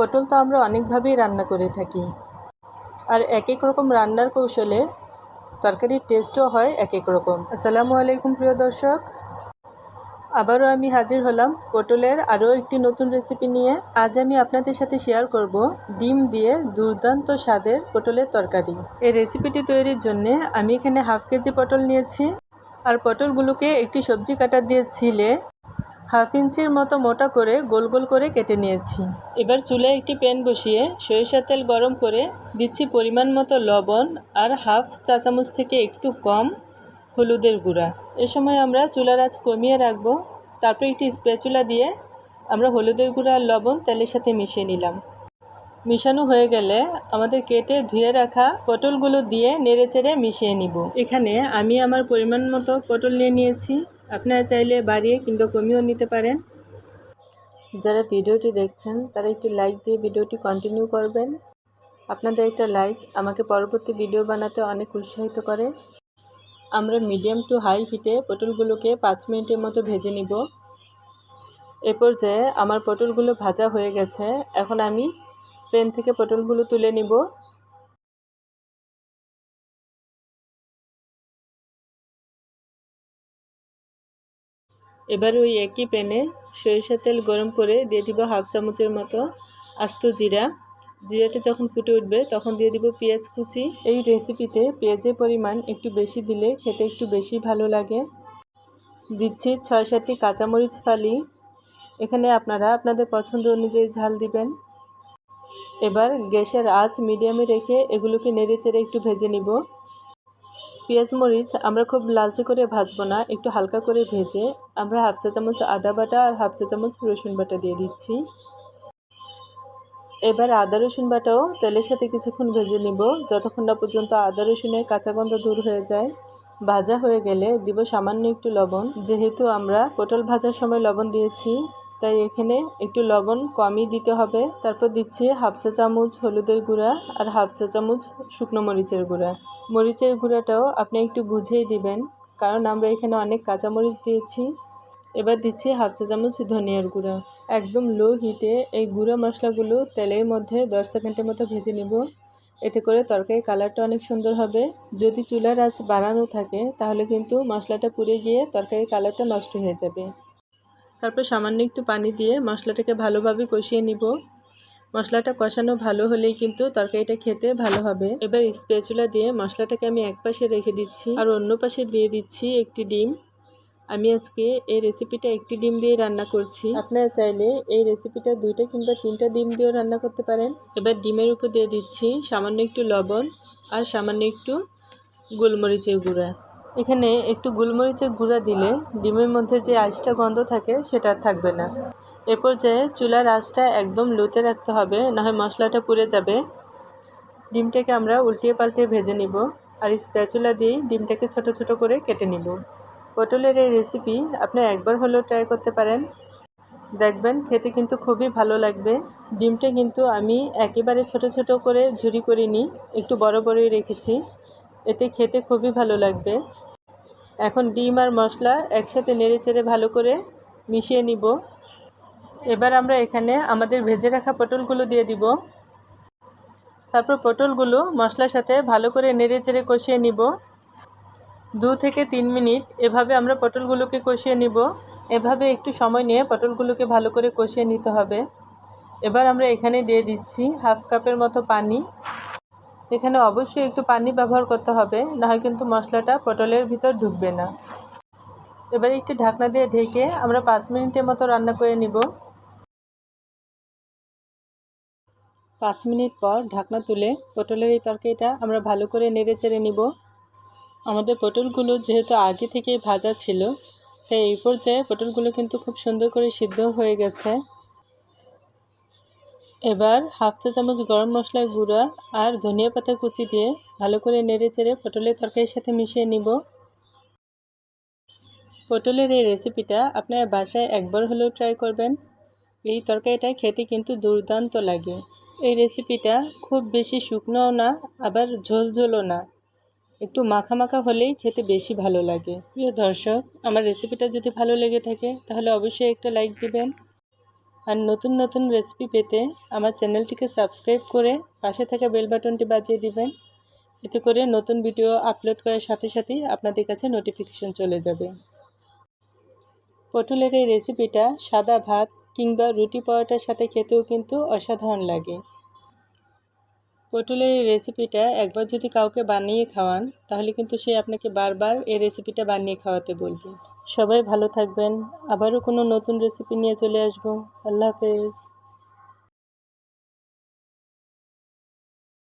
পটল তো আমরা অনেকভাবেই রান্না করে থাকি। আর এক এক রকম রান্নার কৌশলে তরকারির টেস্টও হয় এক এক রকম। আসসালামু আলাইকুম প্রিয় দর্শক। আবারও আমি হাজির হলাম পটলের আরও একটি নতুন রেসিপি নিয়ে। আজ আমি আপনাদের সাথে শেয়ার করব ডিম দিয়ে দুর্দান্ত স্বাদের পটলের তরকারি। এই রেসিপিটি তৈরির জন্য আমি এখানে হাফ কেজি পটল নিয়েছি। আর পটলগুলোকে একটি সবজি কাটা দিয়ে ছিলে হাফ ইঞ্চির মতো মোটা করে গোল গোল করে কেটে নিয়েছি। এবার চুলায় একটি প্যান বসিয়ে সরিষার তেল গরম করে দিচ্ছি পরিমাণ মতো লবণ আর হাফ চা চামচ থেকে একটু কম হলুদের গুঁড়া। এ সময় আমরা চুলার আঁচ কমিয়ে রাখব। তারপর একটি স্প্যাচুলা দিয়ে আমরা হলুদের গুঁড়া আর লবণ তেলের সাথে মিশিয়ে নিলাম। মিশানো হয়ে গেলে আমাদের কেটে ধুয়ে রাখা পটলগুলো দিয়ে নেড়ে চেড়ে মিশিয়ে নিব। এখানে আমি আমার পরিমাণ মতো পটল নিয়ে নিয়েছি। আপনারা চাইলে বাড়িয়ে কিংবা কমিয়েও নিতে পারেন। যারা ভিডিওটি দেখছেন, তারা একটি লাইক দিয়ে ভিডিওটি কন্টিনিউ করবেন। আপনাদের একটা লাইক আমাকে পরবর্তী ভিডিও বানাতে অনেক উৎসাহিত করে। আমরা মিডিয়াম টু হাই হিটে পটলগুলোকে পাঁচ মিনিটের মতো ভেজে নিব। এ পর্যায়ে আমার পটলগুলো ভাজা হয়ে গেছে। এখন আমি প্যান থেকে পটলগুলো তুলে নিব। এবার ওই একই প্যানে সরিষার তেল গরম করে দিয়ে দিব হাফ চামচের মতো আস্ত জিরা। জিরাটা যখন ফুটে উঠবে, তখন দিয়ে দিব পেঁয়াজ কুচি। এই রেসিপিতে পেঁয়াজের পরিমাণ একটু বেশি দিলে খেতে একটু বেশি ভালো লাগে। দিচ্ছি ছয় সাতটি কাঁচামরিচ ফালি। এখানে আপনারা আপনাদের পছন্দ অনুযায়ী ঝাল দিবেন। এবার গ্যাসের আঁচ মিডিয়ামে রেখে এগুলোকে নেড়ে চেড়ে একটু ভেজে নিব। পেঁয়াজ, মরিচ আমরা খুব লালচে করে ভাজবো না, একটু হালকা করে ভেজে আমরা হাফ চা চামচ আদা বাটা আর হাফ চা চামচ রসুন বাটা দিয়ে দিচ্ছি। এবার আদা, রসুন বাটাও তেলের সাথে কিছুক্ষণ ভেজে নিব, যতক্ষণ না পর্যন্ত আদা, রসুনের কাঁচা গন্ধ দূর হয়ে যায়। ভাজা হয়ে গেলে দিব সামান্য একটু লবণ, যেহেতু আমরা পটল ভাজার সময় লবণ দিয়েছি তাই এখানে একটু লবণ কমই দিতে হবে। তারপর দিচ্ছি হাফ চা চামচ হলুদের গুঁড়া আর হাফ চা চামচ শুকনো মরিচের গুঁড়া। মরিচের গুঁড়াটাও আপনি একটু বুঝেই দিবেন, কারণ আমরা এখানে অনেক কাঁচামরিচ দিয়েছি। এবার দিচ্ছি হাফ চা চামচ ধনিয়ার গুঁড়া। একদম লো হিটে এই গুঁড়ো মশলাগুলো তেলের মধ্যে দশ সেকেন্ডের মতো ভেজে নেব। এতে করে তরকারির কালারটা অনেক সুন্দর হবে। যদি চুলার আঁচ বাড়ানো থাকে, তাহলে কিন্তু মশলাটা পুড়ে গিয়ে তরকারির কালারটা নষ্ট হয়ে যাবে। তারপর সামান্য একটু পানি দিয়ে মশলাটাকে ভালোভাবে কষিয়ে নিব। মশলাটা কষানো ভালো হলেই কিন্তু তরকারিটা খেতে ভালো হবে। এবার স্পেচুলা দিয়ে মশলাটাকে আমি এক পাশে রেখে দিচ্ছি আর অন্য পাশে দিয়ে দিচ্ছি একটি ডিম। আমি আজকে এই রেসিপিটা একটি ডিম দিয়ে রান্না করছি। আপনারা চাইলে এই রেসিপিটা দুইটা কিংবা তিনটা ডিম দিয়েও রান্না করতে পারেন। এবার ডিমের উপর দিয়ে দিচ্ছি সামান্য একটু লবণ আর সামান্য একটু গোলমরিচের গুঁড়া। এখানে একটু গোলমরিচের গুঁড়া দিলে ডিমের মধ্যে যে আইসটা গন্ধ থাকে সেটা থাকবে না। এ পর্যায়ে চুলার আঁচটা একদম লোতে রাখতে হবে না হয় মশলাটা পুড়ে যাবে। ডিমটাকে আমরা উল্টিয়ে পাল্টিয়ে ভেজে নিব আর স্প্যাচুলা দিয়েই ডিমটাকে ছোট ছোট করে কেটে নিব। পটলের এই রেসিপি আপনি একবার হলেও ট্রাই করতে পারেন। দেখবেন খেতে কিন্তু খুবই ভালো লাগবে। ডিমটা কিন্তু আমি একেবারে ছোট ছোট করে ঝুরি করিনি, একটু বড় বড়ই রেখেছি। এতে খেতে খুবই ভালো লাগবে। এখন ডিম আর মশলা একসাথে নেড়ে চেড়ে ভালো করে মিশিয়ে নিব। এবার আমরা এখানে আমাদের ভেজে রাখা পটলগুলো দিয়ে দিব। তারপর পটলগুলো মশলার সাথে ভালো করে নেড়ে চেড়ে কষিয়ে নিব। দু থেকে তিন মিনিট এভাবে আমরা পটলগুলোকে কষিয়ে নিব। এভাবে একটু সময় নিয়ে পটলগুলোকে ভালো করে কষিয়ে নিতে হবে। এবার আমরা এখানে দিয়ে দিচ্ছি হাফ কাপের মতো পানি। এখানে অবশ্যই একটু পানি ব্যবহার করতে হবে না হয় কিন্তু মশলাটা পটলের ভিতর ঢুকবে না। এবার একটু ঢাকনা দিয়ে ঢেকে আমরা পাঁচ মিনিটের মতো রান্না করে নিব। পাঁচ মিনিট পর ঢাকনা তুলে পটলের এই তরকারিটা আমরা ভালো করে নেড়ে চেড়ে নিব। আমাদের পটলগুলো যেহেতু আগে থেকেই ভাজা ছিল, তাই এই পর্যায়ে পটলগুলো কিন্তু খুব সুন্দর করে সিদ্ধ হয়ে গেছে। এবার হাফ চা চামচ গরম মশলার গুঁড়া আর ধনিয়া পাতা কুচি দিয়ে ভালো করে নেড়ে চেড়ে পটলের তরকারির সাথে মিশিয়ে নিব। পটলের এই রেসিপিটা আপনারা বাসায় একবার হলেও ট্রাই করবেন। এই তরকারিটা খেতে কিন্তু দুর্দান্ত লাগে। এই রেসিপিটা খুব বেশি শুকনোও না, আবার ঝোল ঝোলও না। একটু মাখা মাখা হলেই খেতে বেশি ভালো লাগে। প্রিয় দর্শক, আমার রেসিপিটা যদি ভালো লেগে থাকে, তাহলে অবশ্যই একটা লাইক দিবেন। আর নতুন নতুন রেসিপি পেতে আমার চ্যানেলটিকে সাবস্ক্রাইব করে পাশে থাকা বেল বাটনটি বাজিয়ে দিবেন। এতে করে নতুন ভিডিও আপলোড করার সাথে সাথেই আপনাদের কাছে নোটিফিকেশন চলে যাবে। পটলের এই রেসিপিটা সাদা ভাত কিংবা রুটি পরোটার সাথে খেতেও কিন্তু অসাধারণ লাগে। পটলের এই রেসিপিটা একবার যদি কাউকে বানিয়ে খাওয়ান, তাহলে কিন্তু সে আপনাকে বারবার এই রেসিপিটা বানিয়ে খাওয়াতে বলবে। সবাই ভালো থাকবেন। আবারও কোনো নতুন রেসিপি নিয়ে চলে আসব। আল্লাহ হাফেজ।